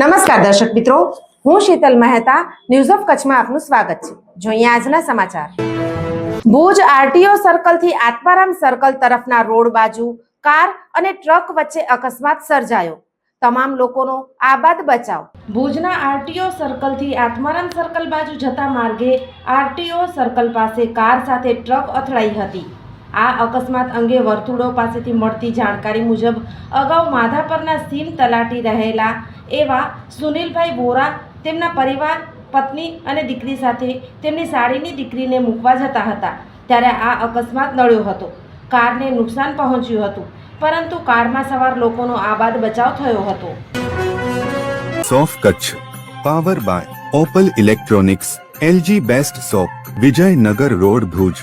નમસ્કાર દર્શક મિત્રો, હું શીતલ મહેતા ન્યૂઝ ઓફ કચ્છમાં આપનું સ્વાગત છે. જોઈએ આજના સમાચાર. ભુજ આરટીઓ સર્કલથી આત્મારામ સર્કલ તરફના રોડ બાજુ કાર અને ટ્રક વચ્ચે અકસ્માત સર્જાયો. તમામ લોકોનો આબાદ બચાવ. ભુજના આરટીઓ સર્કલથી આત્મારામ સર્કલ બાજુ જતા માર્ગે આરટીઓ સર્કલ પાસે કાર સાથે ટ્રક અથડાઈ હતી. આ અકસ્માત અંગે વર્તુળો પાસેથી મળતી જાણકારી મુજબ અગાઉ માધાપરના સીમ તલાટી રહેલા એવા સુનિલભાઈ બોરા તેમના પરિવાર, પત્ની અને દીકરી સાથે તેમની સાડીની દીકરીને મૂકવા જતા હતા ત્યારે આ અકસ્માત નડ્યો હતો. કારને નુકસાન પહોંચ્યું હતું, પરંતુ કારમાં સવાર લોકોનો આબાદ બચાવ થયો હતો. સોફ Kutch, power by Opal electronics, LG best shop Vijaynagar road Bhuj.